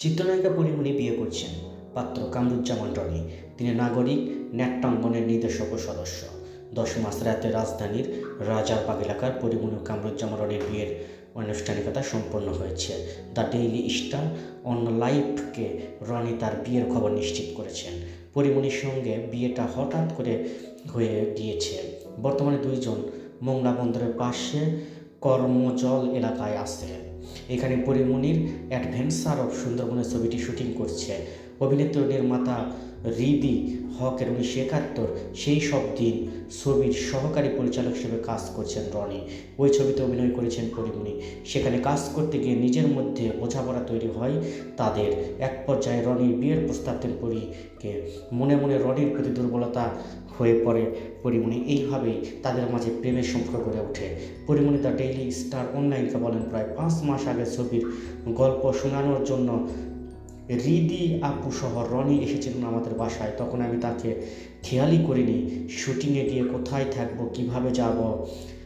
চিত্রনায়িকা পরিমণি বিয়ে করছেন পাত্র কামরুজ্জামান রনি। তিনি নাগরিক ন্যাট্যাঙ্গনের নির্দেশক ও সদস্য। দশ মাস রাতে রাজধানীর রাজারবাগ এলাকার পরিমণি কামরুজ্জামান রনির বিয়ের আনুষ্ঠানিকতা সম্পন্ন হয়েছে। দ্য ডেইলি স্টার অন লাইফকে রনি তার বিয়ের খবর নিশ্চিত করেছেন। পরিমণির সঙ্গে বিয়েটা হঠাৎ করে হয়ে গিয়েছে। বর্তমানে দুইজন মোংলা বন্দরের পাশে কর্মজল এলাকায় আছে এখানে পরিমণির অ্যাডভেঞ্চার অফ সুন্দরবনের ছবিটি শুটিং করছে। অভিনেত্রী নির্মাতা রিদি হকের উনিশশো একাত্তর সেই সব দিন ছবির সহকারী পরিচালক হিসেবে কাজ করছেন রনি। ওই ছবিতে অভিনয় করেছেন পরিমণি সেখানে কাজ করতে গিয়ে নিজের মধ্যে বোঝাপড়া তৈরি হয় তাদের। এক পর্যায়ে রনির বিয়ের প্রস্তাব দেন পরীকে। মনে মনে রনির প্রতি দুর্বলতা হয়ে পড়ে। পরিমণি এইভাবেই তাদের মাঝে প্রেমের সম্পর্ক গড়ে ওঠে। পরিমণি দ্য ডেইলি স্টার অনলাইনকে বলেন প্রায় পাঁচ মাস আগে ছবির গল্প শোনানোর জন্য রিদি আপু সহ রনি এসেছিলেন আমাদের বাসায়। তখন আমি তাকে খেয়ালই করিনি। শুটিংয়ে গিয়ে কোথায় থাকব, কীভাবে যাব?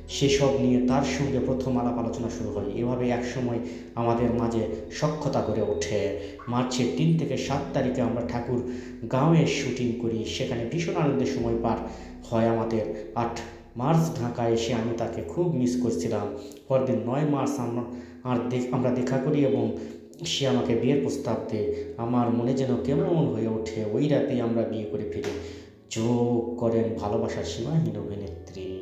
সেসব নিয়ে তার সঙ্গে প্রথম আলাপ আলোচনা শুরু হয়। এভাবে একসময় আমাদের মাঝে সক্ষতা করে ওঠে। মার্চের তিন থেকে সাত তারিখে আমরা ঠাকুর গাঁওয়ে শুটিং করি। সেখানে ভীষণ আনন্দের সময় পার হয় আমাদের। আট মার্চ ঢাকায় এসে আমি তাকে খুব মিস করছিলাম। পরদিন নয় মার্চ আমরা আর আমরা দেখা করি এবং সে আমাকে বিয়ের প্রস্তাব দেয়। আমার মনে যেন কেমন হয়ে ওঠে। ওই রাতেই আমরা বিয়ে করে ফিরি যোগ করেন ভালোবাসার সীমাহীন অভিনেত্রী।